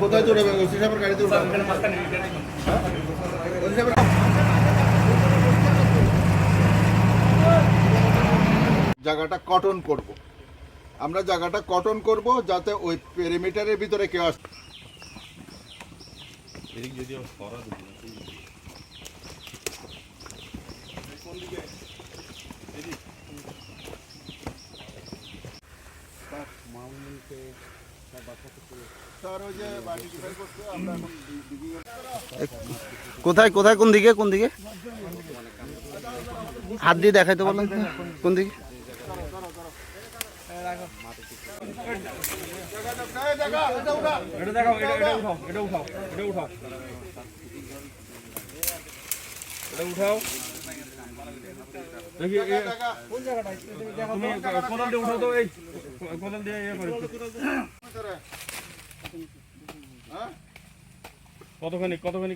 কোথায় জায়গাটা কটন করব। আমরা জায়গাটা কটন করব যাতে ওই পেরিমিটারের ভিতরে কেউ আস স্যার এখন কোথায় কোথায় কোন দিকে কোন দিকে? হাত দিয়ে দেখাইতে বলেন তো, কোন দিকে? জায়গা এটা উঠা এটা দেখাও এটা এটা উঠাও উঠাও। কোদাল দিয়ে উঠাও ইয়ে হ্যাঁ? কতখানি কতখানি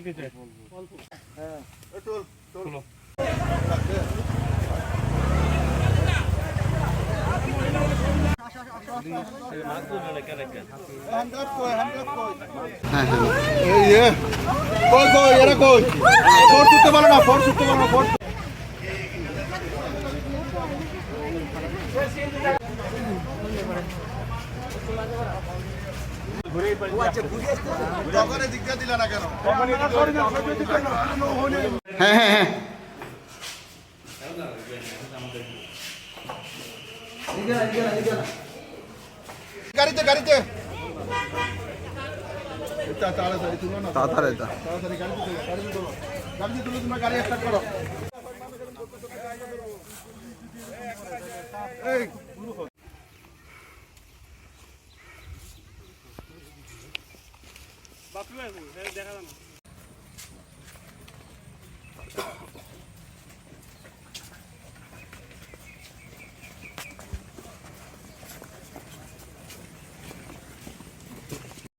হ্যান্ডকাপ কই হ্যাঁ হ্যাঁ। এই কই কই, এরা কই? ফোর্স উঠতে পারে না ফোর্স উঠতে পারে না ফোর্স তখন দিকটা দিলা না কেন হ্যাঁ হ্যাঁ হ্যাঁ। গাড়িতে গাড়িতে। তাড়াতাড়ি তুলো না তাড়াতাড়ি গাড়িতে তুলো গাড়িতে তুলো গাড়িতে তুলো তোমরা গাড়ি স্টার্ট করো। এই বাপি ভাই দেখা জানো